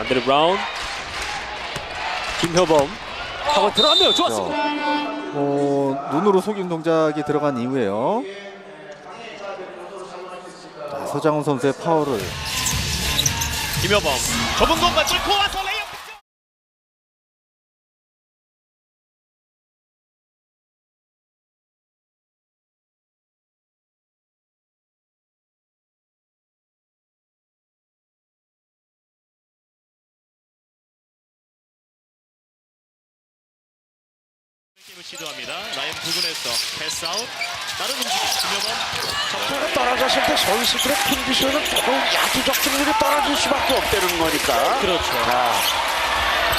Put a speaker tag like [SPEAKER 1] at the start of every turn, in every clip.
[SPEAKER 1] 안드레 브라운. 김효범. 하고 들어갔네요. 좋았습니다.
[SPEAKER 2] 어, 눈으로 속임 동작이 들어간 이후에요. 자, 서장훈 선수의 파워를
[SPEAKER 1] 김효범. 좁은 공간 뚫고 와서 게임을 시도합니다. 라인 부근에서 패스아웃 다른 움직임
[SPEAKER 3] 에 떨어졌을 때 선수들의 컨디션은 조금 야투적 승률이 떨어질 수밖에 없다는 거니까.
[SPEAKER 1] 그렇죠.
[SPEAKER 3] 자,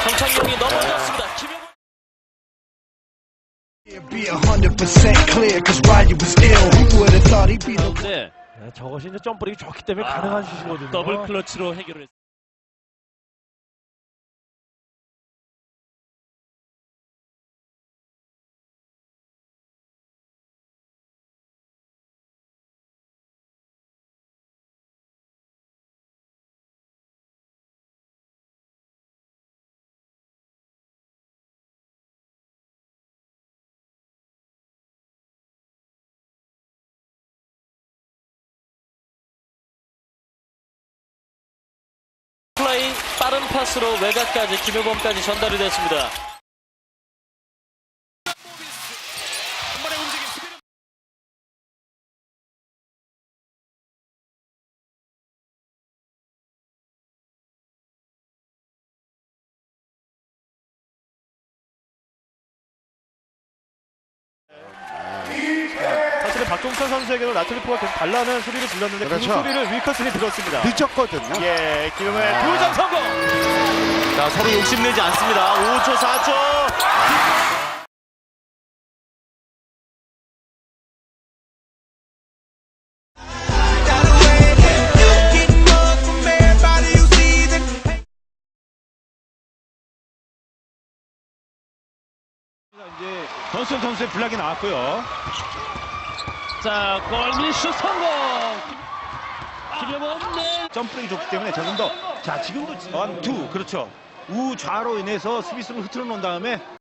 [SPEAKER 1] 정창용이 넘어졌습니다. 김효범
[SPEAKER 4] Be a hundred percent clear, cause Rodney was ill. Who would have thought he'd be the
[SPEAKER 1] 가운데
[SPEAKER 5] 네, 저것이 이제 점프력이 좋기 때문에 가능한 슛이거든요.
[SPEAKER 1] 더블 클러치로 해결을 했습니다. 플레이 빠른 파스로 외곽까지 김효범까지 전달이 됐습니다.
[SPEAKER 5] 박종철 선수에게도 나트리프가 계속 달라는 소리를 불렀는데 그
[SPEAKER 3] 그렇죠.
[SPEAKER 5] 소리를 윌커슨이 들었습니다.
[SPEAKER 3] 늦었거든요.
[SPEAKER 5] 예, 기름의
[SPEAKER 3] 아.
[SPEAKER 5] 두점 성공.
[SPEAKER 1] 자 서로 욕심내지 않습니다. 5초 4초.
[SPEAKER 5] 이제 던슨 선수의 블락이 나왔고요.
[SPEAKER 1] 자 골미슛 성공. 김효범 네.
[SPEAKER 5] 점프력이 좋기 때문에 조금 더. 자, 지금도 원, 투, 그렇죠. 우좌로 인해서 수비수를 흐트러 놓은 다음에